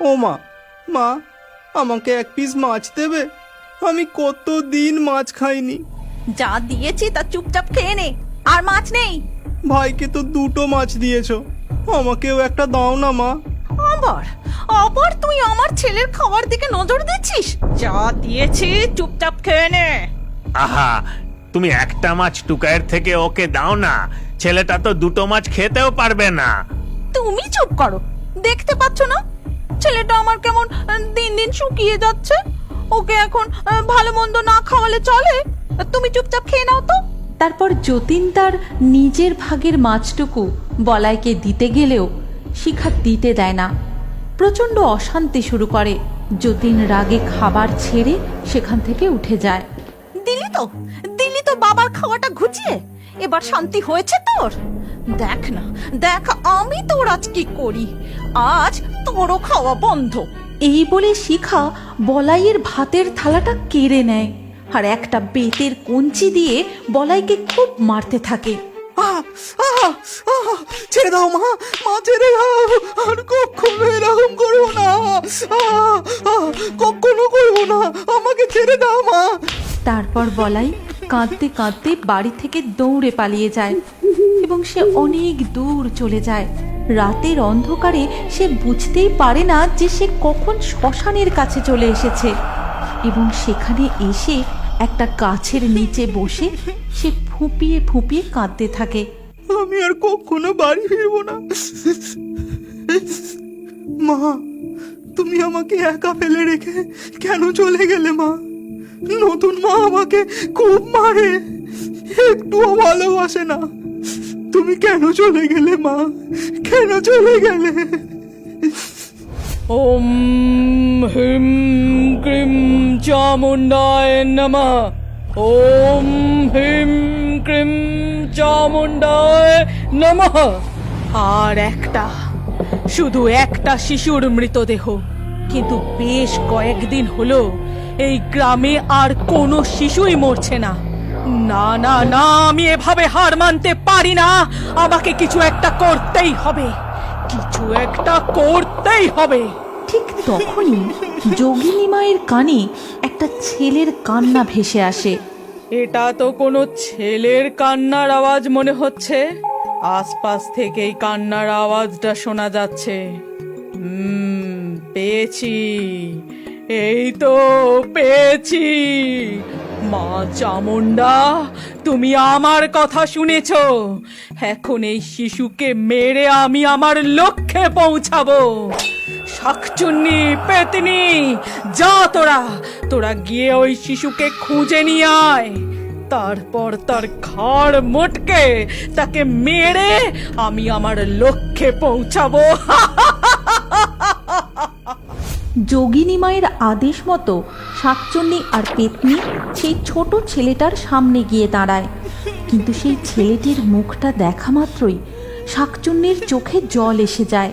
ও মা মা আমাকে এক পিস মাছ দেবে? আমি কত দিন মাছ খাইনি। যা দিয়েছি তা চুপচাপ খেয়ে নে আর মাছ নেই। ভাইকে তো দুটো মাছ দিয়েছ আমাকেও একটা দাও না মা। আবার আবার তুই আমার ছেলের খাবার দিকে নজর দিচ্ছিস? যা দিয়েছি চুপচাপ খেয়ে নে। আহা তুমি একটা মাছ টুকায়ের থেকে ওকে দাও না ছেলেটা তো দুটো মাছ খেতেও পারবে না। তুমি চুপ করো দেখতে পাচ্ছ না? ছেলেটা আমার কেমন দিন দিন শুকিয়ে যাচ্ছে। ওকে এখন ভালো মন্দ না খাওয়ালে চলে? তুমি চুপচাপ খেয়ে নাও তো। তারপর যতীন তার নিজের ভাগের মাছটুকু বলাইকে দিতে গেলেও শিখা দিতে দেয় না। প্রচণ্ড অশান্তি শুরু করে। যতীন রাগে খাবার ছেড়ে সেখান থেকে উঠে যায়। দিলি তো দিলি তো বাবার খাওয়াটা ঘুচিয়ে। এবার শান্তি হয়েছে তোর? দেখ না দেখ আমি তোর আজ কি করি। আজ তোরও খাওয়া বন্ধ। এই বলে শিখা বলাইয়ের ভাতের থালাটা কেড়ে নেয় আর একটা বেতের কঞ্চি দিয়ে বলাইকে খুব মারতে থাকে। ছেড়ে দাও মা মা ছেড়ে দাও আর কখনো এরকম করব না। কখনো করব না আমাকে ছেড়ে দাও মা। তারপর বলাই কাঁদতে কাঁদতে বাড়ি থেকে দৌড়ে পালিয়ে যায় এবং সে অনেক দূর চলে যায়। রাতের অন্ধকারে সে বুঝতেই পারে না যে সে কখন শ্মশানের কাছে চলে এসেছে। এবং সেখানে এসে একটা গাছের নিচে বসে সে ফুঁপিয়ে ফুঁপিয়ে কাঁদতে থাকে। আমি আর কখনো বাড়ি ফিরবো না। মা, তুমি আমাকে একা ফেলে রেখে কেন চলে গেলে মা? নতুন মা আমাকে খুব মারে, একটুও ভালোবাসে না। তুমি কেন চলে গেলে মা? কেন চলে গেলে? ওম হিম ক্রিম চামুণ্ডায় নমঃ। ওম হিম ক্রিম চামুণ্ডায় নমঃ। আর একটা শুধু একটা শিশুর মৃতদেহ। কিন্তু বেশ কয়েকদিন হলো এই গ্রামে আর কোনো শিশুই মরছে না। না না না আমি এভাবে হার মানতে পারি না। আমাকে কিছু একটা করতেই হবে। কিছু একটা করতেই হবে। ঠিক তখনই যোগিনী মায়ের কানে একটা ছেলের কান্না ভেসে আসে। এটা তো কোনো ছেলের কান্নার আওয়াজ মনে হচ্ছে। আশপাশ থেকেই কান্নার আওয়াজটা শোনা যাচ্ছে। পেয়েছি। এই তো পেয়েছি। মা চামুন্ডা তুমি আমার কথা শুনেছ। এখন এই শিশুকে মেরে আমি আমার লক্ষ্যে পৌঁছাবো। শাকচুন্নি, পেতনি, যা তোরা। তোরা গিয়ে ওই শিশুকে খুঁজে নিয়ে আয়। তারপর তার ঘাড় মোটকে তাকে মেরে আমি আমার লক্ষ্যে পৌঁছাবো। যোগিনী মায়ের আদেশ মতো শাকচন্নি আর পেতনি সেই ছোট ছেলেটার সামনে গিয়ে দাঁড়ায়। কিন্তু সেই ছেলেটির মুখটা দেখা মাত্রই শাকচুন্নির চোখে জল এসে যায়।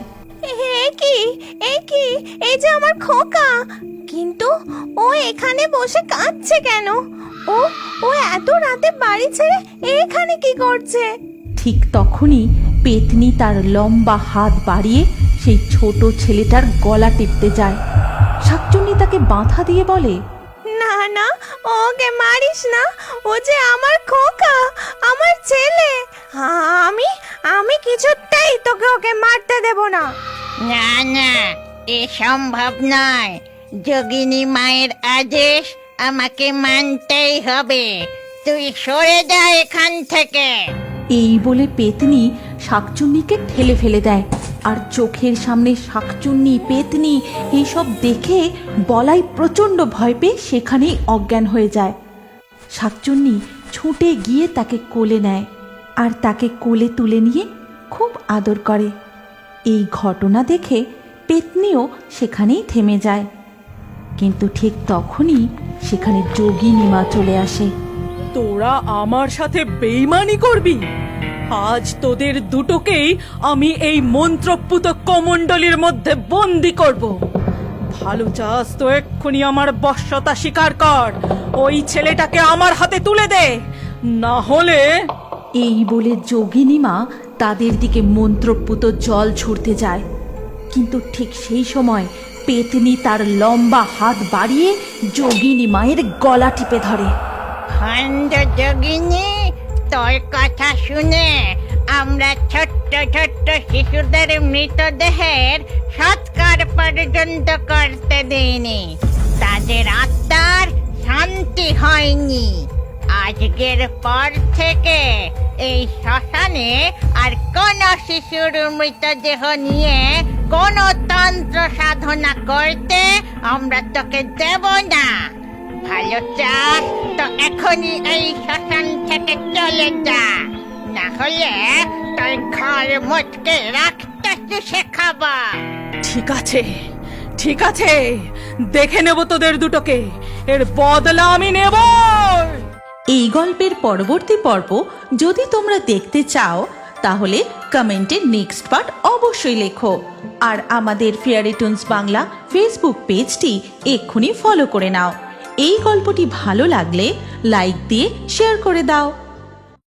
কি? এ কি? এই যে আমার খোকা! কিন্তু ও এখানে বসে কাঁদছে কেন? ও ও এত রাতে বাড়ি ছেড়ে এখানে কি করছে? ঠিক তখনই পেতনি তার লম্বা হাত বাড়িয়ে সেই ছোট ছেলেটার গলা টিপতে যায়। শাকচুন্নি তাকে বাধা দিয়ে বলে না না ওকে মারিস না। ও যে আমার খোকা আমার ছেলে। আমি আমি কিছুতেই তোকে ওকে মারতে দেব না। না না এ সম্ভব নয়। যোগিনী মায়ের আদেশ আমাকে মানতেই হবে। তুই সরে যা এখান থেকে। এই বলে পেতনি শাকচুন্নিকে ঠেলে ফেলে দেয়। আর চোখের সামনে শাকচুন্নি, পেতনি, এইসব দেখে বলাই প্রচণ্ড ভয় পেয়ে সেখানেই অজ্ঞান হয়ে যায়। শাকচুন্নি ছুটে গিয়ে তাকে কোলে নেয় আর তাকে কোলে তুলে নিয়ে খুব আদর করে। এই ঘটনা দেখে পেতনিও সেখানেই থেমে যায়। কিন্তু ঠিক তখনই সেখানে যোগিনী মা চলে আসে। তোরা আমার সাথে বেইমানি করবি? আজ তোদের দুটোকেই আমি এই মন্ত্রপুত কমণ্ডলীর মধ্যে বন্দি করব। ভালো চাস তো এক্ষুনি আমার বশ্যতা স্বীকার কর। ওই ছেলেটাকে আমার হাতে তুলে দে। না হলে এই বলে যোগিনী মা তাদের দিকে মন্ত্রপুত জল ছুড়তে যায়। কিন্তু ঠিক সেই সময় পেতনি তার লম্বা হাত বাড়িয়ে যোগিনী মায়ের গলা টিপে ধরে। যোগিনী তোর কথা শুনে আমরা ছোট্ট ছোট্ট শিশুদের মৃতদেহের সৎকার পর্যন্ত করতে দিইনি। তাদের আত্মার শান্তি হয়নি। আজকের পর থেকে এই শ্মশানে আর কোন শিশুর মৃতদেহ নিয়ে কোন তন্ত্র সাধনা করতে আমরা তোকে দেব না। ভালো চাস তো এখনই এই শ্মশান থেকে চলে যা। না হলে তোর ঘর মুচকে রাখতে শেখাবো। ঠিক আছে ঠিক আছে দেখে নেব তোদের দুটোকে এর বদলা আমি নেব। এই গল্পের পরবর্তী পর্ব যদি তোমরা দেখতে চাও তাহলে কমেন্টে নেক্সট পার্ট অবশ্যই লেখো। আর আমাদের ফেয়ারি টুনস বাংলা ফেসবুক পেজটি এক্ষুনি ফলো করে নাও। এই গল্পটি ভালো লাগলে লাইক দিয়ে শেয়ার করে দাও।